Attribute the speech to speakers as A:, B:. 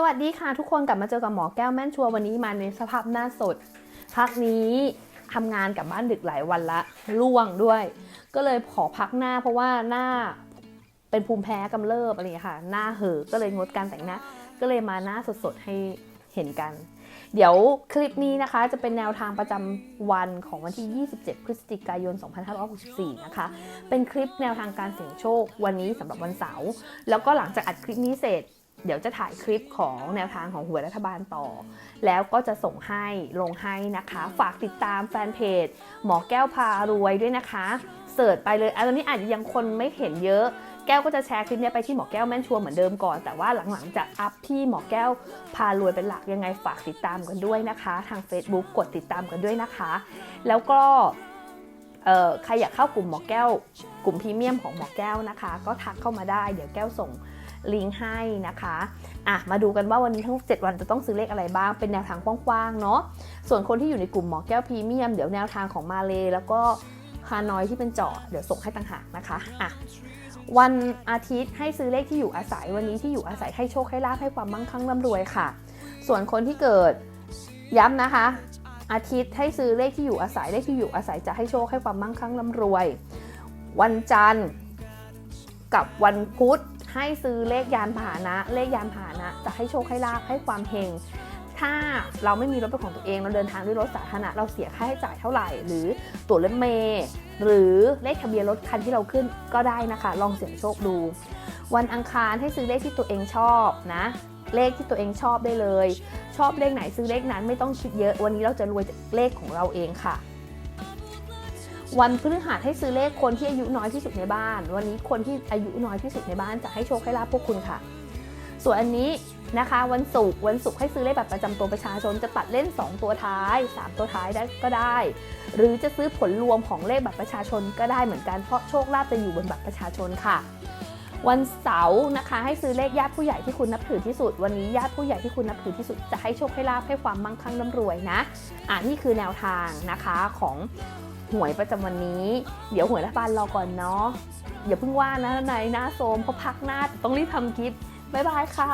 A: สวัสดีค่ะทุกคนกลับมาเจอกับหมอแก้วแม่นชัววันนี้มาในสภาพหน้าสดพักนี้ทำงานกลับบ้านดึกหลายวันละร่วงด้วย ก็เลยขอพักหน้าเพราะว่าหน้าเป็นภูมิแพ้กำเริบอะไรอย่างค่ะ หน้าเห่อก็เลยงดการแต่งหน้า ก็เลยมาหน้าสดๆให้เห็นกัน เดี๋ยวคลิปนี้นะคะจะเป็นแนวทางประจำวันของวันที่ 27 พฤศจิกายน 2564 นะคะ เป็นคลิปแนวทางการเสี่ยงโชควันนี้สำหรับวันเสาร์ แล้วก็หลังจากอัดคลิปนี้เสร็จ เดี๋ยวจะถ่ายคลิปของแนวทางของหวยรัฐบาลต่อ แล้วก็จะส่งให้ลงให้นะคะ ฝากติดตามแฟนเพจ หมอแก้วพารวยด้วยนะคะเสิร์ชไปเลยอันนี้อาจจะยังคนไม่เห็นเยอะ แก้วก็จะแชร์คลิปนี้ไปที่หมอแก้วแม่นชัวร์เหมือนเดิมก่อน แต่ว่าหลังๆจะอัพที่หมอแก้วพารวยเป็นหลักยังไงฝากติดตามกันด้วยนะคะ ทาง Facebook กดติดตามกันด้วยนะคะ แล้วก็เอ่อใครอยากเข้ากลุ่มหมอแก้ว กลุ่มพรีเมียมของหมอแก้วนะคะ ก็ทักเข้ามาได้ เดี๋ยวแก้วส่ง ลิงก์ให้นะคะอะมาดูกันว่าวันนี้ทั้ง 7 วันจะต้องซื้อเลขอะไรบ้างเป็นแนวทางกว้างๆเนาะส่วนคนที่อยู่ในกลุ่มหมอแก้วพรีเมียมเดี๋ยวแนวทางของมาเลแล้วก็ฮานอยที่เป็นเจาะเดี๋ยวส่งให้ต่างหากนะคะอะวันอาทิตย์ให้ซื้อเลขที่อยู่อาศัยวันนี้ที่อยู่อาศัยให้โชคให้ลาภให้ความมั่งคั่งร่ำรวยค่ะ ส่วนคนที่เกิดย้ำนะคะ อาทิตย์ให้ซื้อเลขที่อยู่อาศัยเลขที่อยู่อาศัยจะให้โชคให้ความมั่งคั่งร่ำรวย วันจันทร์กับวันพุธ ให้ซื้อเลขยานพาหนะ เลขยานพาหนะ จะให้โชคให้ลาภให้ความเฮงถ้าเราไม่มีรถเป็นของตัวเองเราเดินทางด้วยรถสาธารณะเราเสียค่าใช้จ่ายเท่าไหร่ หรือตั๋วรถเมล์หรือเลขทะเบียนรถคันที่เราขึ้นก็ได้นะคะ ลองเสี่ยงโชคดู วันอังคารให้ซื้อเลขที่ตัวเองชอบนะเลขที่ตัวเองชอบได้เลย ชอบเลขไหนซื้อเลขนั้นไม่ต้องคิดเยอะ วันนี้เราจะรวยจากเลขของเราเองค่ะ วันพฤหัสให้ซื้อเลขคนที่อายุน้อยที่สุดในบ้าน วันนี้คนที่อายุน้อยที่สุดในบ้านจะให้โชคให้ลาบพวกคุณค่ะ ส่วนอันนี้นะคะวันศุกร์วันศุกร์ให้ซื้อเลขบัตรประจำตัวประชาชนจะตัดเล่น 2 ตัวท้าย 3 ตัวท้ายได้ก็ได้ หรือจะซื้อผลรวมของเลขบัตรประชาชนก็ได้เหมือนกันเพราะโชคลาภจะอยู่บนบัตรประชาชนค่ะ วันเสาร์นะคะ ให้ซื้อเลขญาติผู้ใหญ่ที่คุณนับถือที่สุด วันนี้ญาติผู้ใหญ่ที่คุณนับถือที่สุดจะให้โชคให้ลาภให้ความมั่งคั่งร่ำรวยนะอ่านี่คือแนวทางนะคะของหวยประจำวันนี้ เดี๋ยวหวยรัฐบาลรอก่อนเนาะอย่าเพิ่งว่านะในหน้าโซมเพราะพักหน้าต้องรีบทำคลิปบ๊ายบายค่ะ